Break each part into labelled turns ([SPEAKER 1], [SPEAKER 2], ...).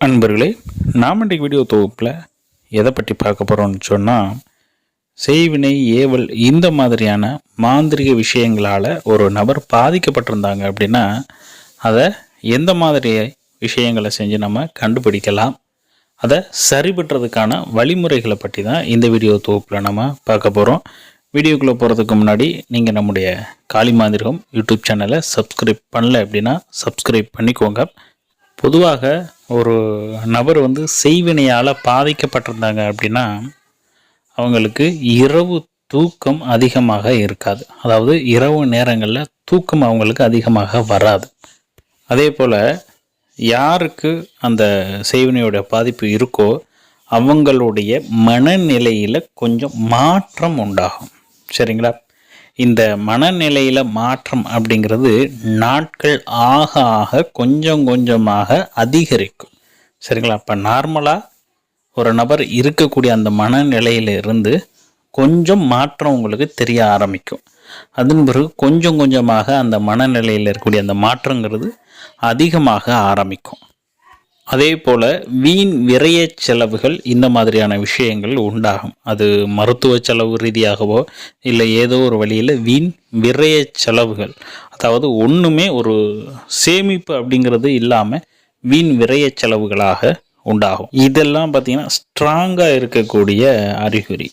[SPEAKER 1] அன்பர்களே நாம் இன்றைக்கு வீடியோ தொகுப்பில் எதை பற்றி பார்க்க போகிறோம்னு சொன்னால் செய்வினை ஏவல் இந்த மாதிரியான மாந்திரிக விஷயங்களால் ஒரு நபர் பாதிக்கப்பட்டிருந்தாங்க அப்படின்னா அதை எந்த மாதிரி விஷயங்களை செஞ்சு நம்ம கண்டுபிடிக்கலாம் அதை சரி பண்ணுறதுக்கான வழிமுறைகளை பற்றி தான் இந்த வீடியோ தொகுப்பில் நம்ம பார்க்க போகிறோம் வீடியோக்குள்ளே போகிறதுக்கு முன்னாடி நீங்கள் நம்முடைய காளி மாந்திரிகம் யூடியூப் சேனலை சப்ஸ்கிரைப் பண்ணல அப்படின்னா சப்ஸ்கிரைப் பண்ணிக்கோங்க. பொதுவாக ஒரு நபர் வந்து செய்வினையால் பாதிக்கப்பட்டிருந்தாங்க அப்படின்னா அவங்களுக்கு இரவு தூக்கம் அதிகமாக இருக்காது. அதாவது இரவு நேரங்களில் தூக்கம் அவங்களுக்கு அதிகமாக வராது. அதே போல் யாருக்கு அந்த செய்வினையோட பாதிப்பு இருக்கோ அவங்களுடைய மனநிலையில் கொஞ்சம் மாற்றம் உண்டாகும். சரிங்களா? இந்த மனநிலையில் மாற்றம் அப்படிங்கிறது நாட்கள் ஆக ஆக கொஞ்சம் கொஞ்சமாக அதிகரிக்கும். சரிங்களா? அப்போ நார்மலாக ஒரு நபர் இருக்கக்கூடிய அந்த மனநிலையில இருந்து கொஞ்சம் மாற்றம் உங்களுக்கு தெரிய ஆரம்பிக்கும். அதன் பிறகு கொஞ்சம் கொஞ்சமாக அந்த மனநிலையில் இருக்கக்கூடிய அந்த மாற்றங்கிறது அதிகமாக ஆரம்பிக்கும். அதே போல் வீண் விரைய செலவுகள் இந்த மாதிரியான விஷயங்கள் உண்டாகும். அது மருத்துவ செலவு ரீதியாகவோ இல்லை ஏதோ ஒரு வழியில் வீண் விரைய செலவுகள் அதாவது ஒன்றுமே ஒரு சேமிப்பு அப்படிங்கிறது இல்லாமல் வீண் விரைய செலவுகளாக உண்டாகும். இதெல்லாம் பார்த்திங்கன்னா ஸ்ட்ராங்காக இருக்கக்கூடிய அறிகுறி.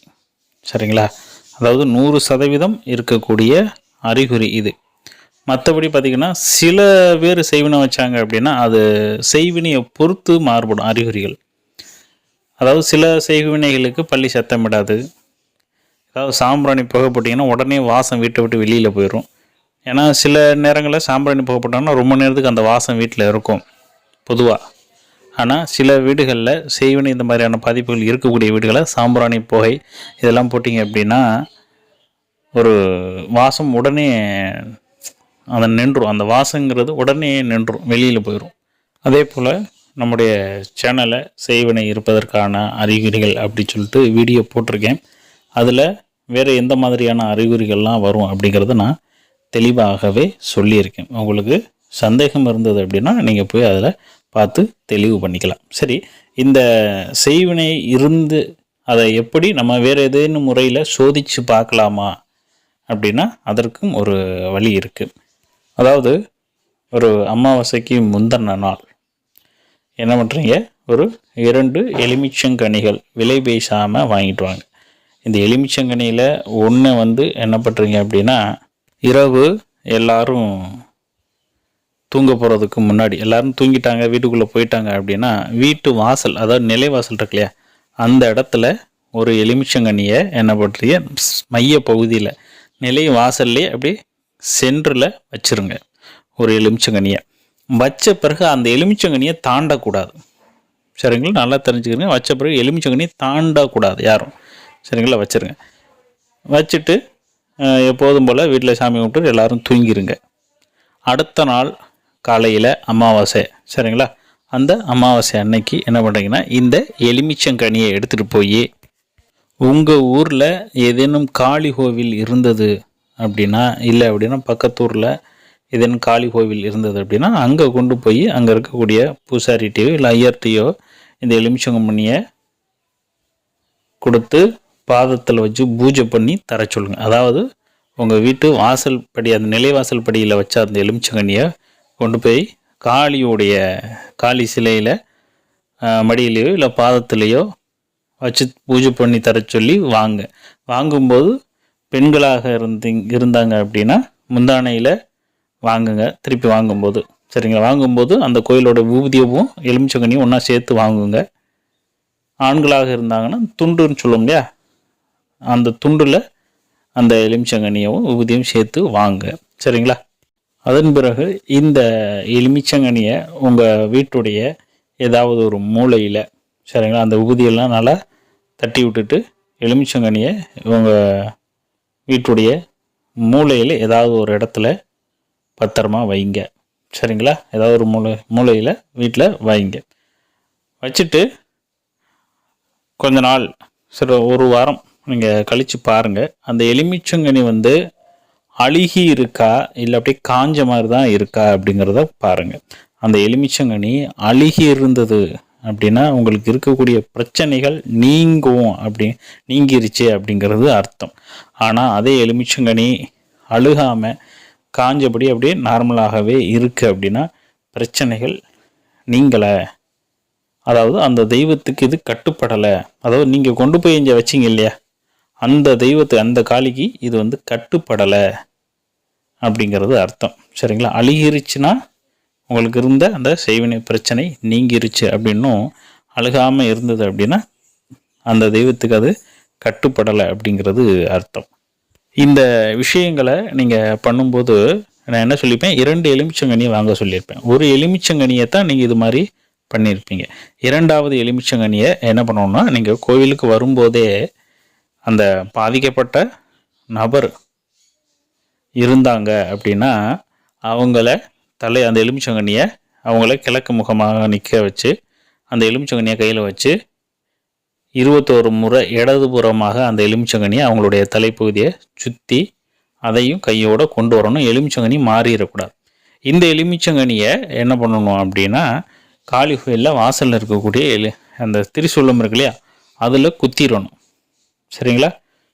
[SPEAKER 1] சரிங்களா? அதாவது நூறு சதவீதம் இருக்கக்கூடிய அறிகுறி இது. மற்றபடி பார்த்திங்கன்னா சில பேர் செய்வினை வச்சாங்க அப்படின்னா அது செய்வினையை பொறுத்து மாறுபடும் அறிகுறிகள். அதாவது சில செய்வினைகளுக்கு பள்ளி சத்தமிடாது அதாவது சாம்பிராணி புகை போட்டிங்கன்னா உடனே வாசம் வீட்டை விட்டு வெளியில் போயிடும் ஏன்னா சில நேரங்களில் சாம்பிராணி புகை போட்டாங்கன்னா ரொம்ப நேரத்துக்கு அந்த வாசம் வீட்டில் இருக்கும் பொதுவாக ஆனால் சில வீடுகளில் செய்வினை இந்த மாதிரியான பாதிப்புகள் இருக்கக்கூடிய வீடுகளில் சாம்பிராணி புகை இதெல்லாம் போட்டிங்க அப்படின்னா ஒரு வாசம் உடனே அதை நின்றும். அந்த வாசங்கிறது உடனே நின்றும். வெளியில் போயிடும் அதே போல் நம்முடைய சேனலை செய்வினை இருப்பதற்கான அறிகுறிகள் அப்படி சொல்லிட்டு வீடியோ போட்டிருக்கேன். அதில் வேறு எந்த மாதிரியான அறிகுறிகள்லாம் வரும் அப்படிங்கிறத நான் தெளிவாகவே சொல்லியிருக்கேன். உங்களுக்கு சந்தேகம் இருந்தது அப்படின்னா நீங்கள் போய் அதில் பார்த்து தெளிவு பண்ணிக்கலாம். சரி இந்த செய்வினை இருந்து அதை எப்படி நம்ம வேறு ஏதேனும் முறையில் சோதித்து பார்க்கலாமா அப்படின்னா அதற்கும் ஒரு வழி இருக்குது அதாவது ஒரு அமாவாசைக்கு முந்தின நாள். என்ன பண்ணுறீங்க ஒரு இரண்டு எலுமிச்சங்கனிகள் விலை பேசாமல் வாங்கிட்டு வாங்க. இந்த எலுமிச்சங்கனியில் ஒன்று வந்து என்ன பண்ணுறீங்க அப்படின்னா இரவு எல்லாரும் தூங்க போகிறதுக்கு முன்னாடி எல்லோரும் தூங்கிட்டாங்க வீட்டுக்குள்ளே போயிட்டாங்க அப்படின்னா வீட்டு வாசல் அதாவது நிலை வாசல் இருக்கு இல்லையா அந்த இடத்துல ஒரு எலுமிச்சங்கனியை என்ன பண்ணுறீங்க மைய பகுதியில் நிலை வாசல்லே அப்படியே சென்டரில் வச்சுருங்க. ஒரு எலுமிச்சங்கனியை. வச்ச பிறகு அந்த எலுமிச்சங்கனியை தாண்டக்கூடாது. சரிங்களா? நல்லா தெரிஞ்சுக்கிறீங்க. வச்ச பிறகு எலுமிச்சங்கனியை தாண்டக்கூடாது. யாரும். சரிங்களா? வச்சுருங்க. வச்சுட்டு எப்போதும் போல் வீட்டில் சாமி கும்பிட்டு எல்லாரும் தூங்கிடுங்க அடுத்த நாள் காலையில் அமாவாசை. சரிங்களா? அந்த அமாவாசை அன்னைக்கு என்ன பண்ணுறீங்கன்னா இந்த எலுமிச்சங்கனியை எடுத்துகிட்டு போய் உங்கள் ஊரில் ஏதேனும் காளி கோவில் இருந்தது அப்படின்னா இல்லை அப்படின்னா பக்கத்தூரில் இதன் காளி கோவில் இருந்தது அப்படின்னா அங்கே கொண்டு போய் அங்கே இருக்கக்கூடிய பூசாரிட்டையோ இல்லை ஐயர்ட்டையோ இந்த எலுமிச்சங்கமணியை கொடுத்து பாதத்தில் வச்சு பூஜை பண்ணி தர சொல்லுங்க. அதாவது உங்கள் வீட்டு வாசல் படி அந்த நிலைவாசல் படியில் வச்ச அந்த எலுமிச்சங்கனியை கொண்டு போய் காளியுடைய காளி சிலையில் மடியிலையோ இல்லை பாதத்துலேயோ வச்சு பூஜை பண்ணி தர சொல்லி வாங்க. வாங்கும்போது பெண்களாக இருந்து இருந்தாங்க அப்படின்னா முந்தானையில் வாங்குங்க. திருப்பி வாங்கும்போது. சரிங்களா? வாங்கும்போது அந்த கோயிலோட ஊதியமும் எலுமிச்சங்கனியும் ஒன்றா சேர்த்து வாங்குங்க. ஆண்களாக இருந்தாங்கன்னா துண்டுன்னு சொல்லுவோம் இல்லையா? அந்த துண்டில் அந்த எலுமிச்சங்கனியவும் ஊதியம் சேர்த்து வாங்க. சரிங்களா? அதன் பிறகு இந்த எலுமிச்சங்கனியை உங்கள் வீட்டுடைய ஏதாவது ஒரு மூலையில் சரிங்களா? அந்த விபூதியெல்லாம் நல்லா தட்டி விட்டுட்டு எலுமிச்சங்கனியை உங்கள் வீட்டுடைய மூலையில் ஏதாவது ஒரு இடத்துல பத்திரமா வைங்க. சரிங்களா? ஏதாவது ஒரு மூலை மூலையில் வீட்டில் வைங்க. வச்சுட்டு கொஞ்ச நாள் சரி ஒரு வாரம் நீங்கள் கழித்து பாருங்கள் அந்த எலுமிச்சங்கனி வந்து அழுகி இருக்கா? இல்லை அப்படியே காஞ்ச மாதிரி தான் இருக்கா அப்படிங்கிறத பாருங்கள் அந்த எலுமிச்சங்கனி அழுகி இருந்தது அப்படின்னா உங்களுக்கு இருக்கக்கூடிய பிரச்சனைகள் நீங்கும் அப்படி நீங்கிருச்சு அப்படிங்கிறது அர்த்தம். ஆனால் அதே எலுமிச்சங்கனி அழுகாமல் காஞ்சபடி அப்படியே நார்மலாகவே இருக்குது அப்படின்னா பிரச்சனைகள் நீங்கலை. அதாவது அந்த தெய்வத்துக்கு இது கட்டுப்படலை. அதாவது நீங்கள் கொண்டு போய் இங்கே வச்சிங்க இல்லையா? அந்த தெய்வத்து அந்த காளிக்கு இது வந்து கட்டுப்படலை அப்படிங்கிறது அர்த்தம். சரிங்களா? அழுகிருச்சுன்னா உங்களுக்கு இருந்த அந்த செய்வினை பிரச்சனை நீங்கிருச்சு அப்படின்னும் அழுகாமல் இருந்தது அப்படின்னா அந்த தெய்வத்துக்கு அது கட்டுப்படலை அப்படிங்கிறது அர்த்தம். இந்த விஷயங்களை நீங்கள் பண்ணும்போது நான் என்ன சொல்லியிருப்பேன் இரண்டு எலுமிச்சங்கனியை வாங்க சொல்லியிருப்பேன். ஒரு எலுமிச்சங்கனியை தான் நீங்கள் இது மாதிரி பண்ணியிருப்பீங்க. இரண்டாவது எலுமிச்சங்கனியை என்ன பண்ணணும்னா நீங்கள் கோவிலுக்கு வரும்போதே அந்த பாதிக்கப்பட்ட நபர் இருந்தாங்க அப்படின்னா அவங்கள தலை அந்த எலுமிச்சங்கனியை அவங்கள கிழக்கு முகமாக நிற்க வச்சு அந்த எலுமிச்சங்கனியை கையில் வச்சு இருபத்தோரு முறை இடதுபுறமாக அந்த எலுமிச்சங்கனியை அவங்களுடைய தலைப்பகுதியை சுற்றி அதையும் கையோடு கொண்டு வரணும். எலுமிச்சங்கனி மாறிடக்கூடாது இந்த எலுமிச்சங்கனியை என்ன பண்ணணும் அப்படின்னா காளி கோயிலில் வாசலில் இருக்கக்கூடிய எலு அந்த திரிசூலம் இருக்கு இல்லையா அதில் குத்திடணும். சரிங்களா?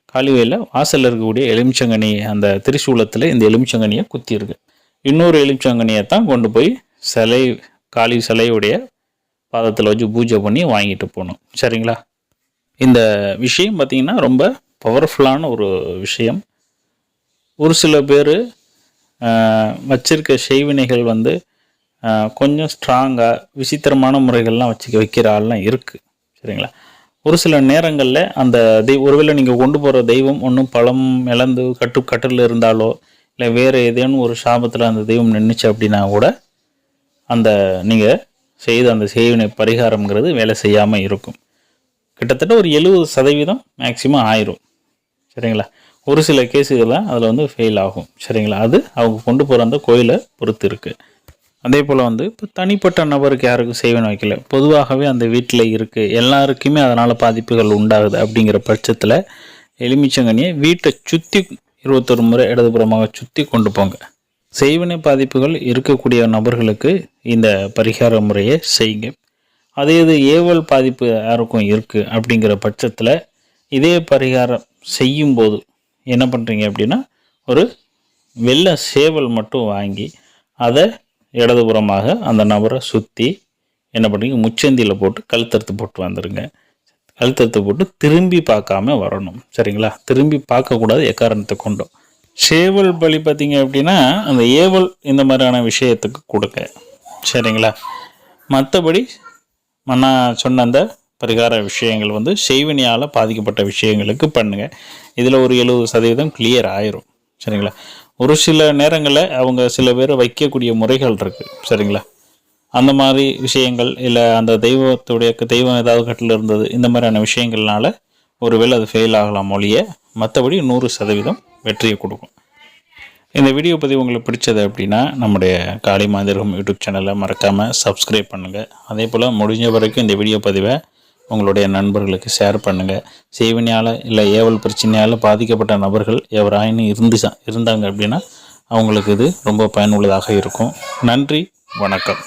[SPEAKER 1] காளி கோயிலில் வாசலில் இருக்கக்கூடிய எலுமிச்சங்கனி அந்த திரிசூலத்தில் இந்த எலுமிச்சங்கனியை குத்திருக்கு இன்னொரு எலுமிச்சங்கனியை தான் கொண்டு போய் சிலை காளி சிலையுடைய பாதத்தில் வச்சு பூஜை பண்ணி வாங்கிட்டு போகணும். சரிங்களா? இந்த விஷயம் பார்த்திங்கன்னா ரொம்ப பவர்ஃபுல்லான ஒரு விஷயம். ஒரு சில பேர் வச்சிருக்க செய்வினைகள் வந்து கொஞ்சம் ஸ்ட்ராங்காக விசித்திரமான முறைகள்லாம் வச்சுக்க வைக்கிற ஆள்லாம் இருக்குது சரிங்களா? ஒரு சில நேரங்களில் அந்த தெய் ஒருவேளை நீங்கள் கொண்டு போகிற தெய்வம் ஒன்றும் பழம் இழந்து கட்டு கட்டில் இருந்தாலோ இல்லை வேறு ஏதேனும் ஒரு சாபத்தில் அந்த தெய்வம் நின்றுச்சு அப்படின்னா கூட அந்த நீங்கள் செய்த அந்த செய்வினை பரிகாரம்ங்கிறது வேலை செய்யாமல் இருக்கும். கிட்டத்தட்ட ஒரு எழுபது சதவீதம் மேக்சிமம் ஆயிரும். சரிங்களா? ஒரு சில கேஸுகள்லாம் அதில் வந்து ஃபெயில் ஆகும். சரிங்களா? அது அவங்க கொண்டு போகிற அந்த கோயிலை பொறுத்து இருக்குது அதே போல் வந்து இப்போ தனிப்பட்ட நபருக்கு யாருக்கும் செய்வன வைக்கல. பொதுவாகவே அந்த வீட்டில் இருக்குது எல்லாருக்குமே அதனால் பாதிப்புகள் உண்டாகுது அப்படிங்கிற பட்சத்தில் எலுமிச்சங்கனியை வீட்டை சுற்றி இருபத்தொரு முறை இடதுபுறமாக சுற்றி கொண்டு போங்க. செய்வினை பாதிப்புகள் இருக்கக்கூடிய நபர்களுக்கு இந்த பரிகார முறையை செய்யுங்க. அதே இது ஏவல் பாதிப்பு யாருக்கும் இருக்குது அப்படிங்கிற பட்சத்தில் இதே பரிகாரம் செய்யும்போது என்ன பண்ணுறீங்க அப்படின்னா ஒரு வெள்ளை சேவல் மட்டும் வாங்கி அதை இடதுபுறமாக அந்த நபரை சுற்றி என்ன பண்ணுறீங்க முச்சந்தியில் போட்டு கழுத்தறுத்து போட்டு வந்துடுங்க அழுத்தத்தை போட்டு திரும்பி பார்க்காம வரணும். சரிங்களா? திரும்பி பார்க்கக்கூடாது எக்காரணத்தை கொண்டும். சேவல் பலி பார்த்தீங்க அப்படின்னா அந்த ஏவல் இந்த மாதிரியான விஷயத்துக்கு கொடுங்க. சரிங்களா? மற்றபடி நான் சொன்ன அந்த பரிகார விஷயங்கள் வந்து செய்வினியால் பாதிக்கப்பட்ட விஷயங்களுக்கு பண்ணுங்கள் இதில் ஒரு எழுபது சதவீதம் கிளியர் ஆயிரும். சரிங்களா? ஒரு சில நேரங்களில் அவங்க சில பேர் வைக்கக்கூடிய முறைகள் இருக்குது சரிங்களா? அந்த மாதிரி விஷயங்கள் இல்லை அந்த தெய்வத்துடைய தெய்வம் ஏதாவது கட்டில் இருந்தது இந்த மாதிரியான விஷயங்கள்னால ஒருவேளை அது ஃபெயில் ஆகலாம் மொழிய மற்றபடி நூறு சதவீதம் வெற்றியை கொடுக்கும். இந்த வீடியோ பதிவு உங்களுக்கு பிடிச்சது அப்படின்னா நம்முடைய காளி மாந்திரகம் யூடியூப் சேனலை மறக்காமல் சப்ஸ்கிரைப் பண்ணுங்கள் அதே போல் முடிஞ்ச வரைக்கும் இந்த வீடியோ பதிவை உங்களுடைய நண்பர்களுக்கு ஷேர் பண்ணுங்கள் சேவினியால் இல்லை ஏவல் பிரச்சனையால் பாதிக்கப்பட்ட நபர்கள் எவராயினும் இருந்து இருந்தாங்க அப்படின்னா அவங்களுக்கு இது ரொம்ப பயனுள்ளதாக இருக்கும். நன்றி வணக்கம்.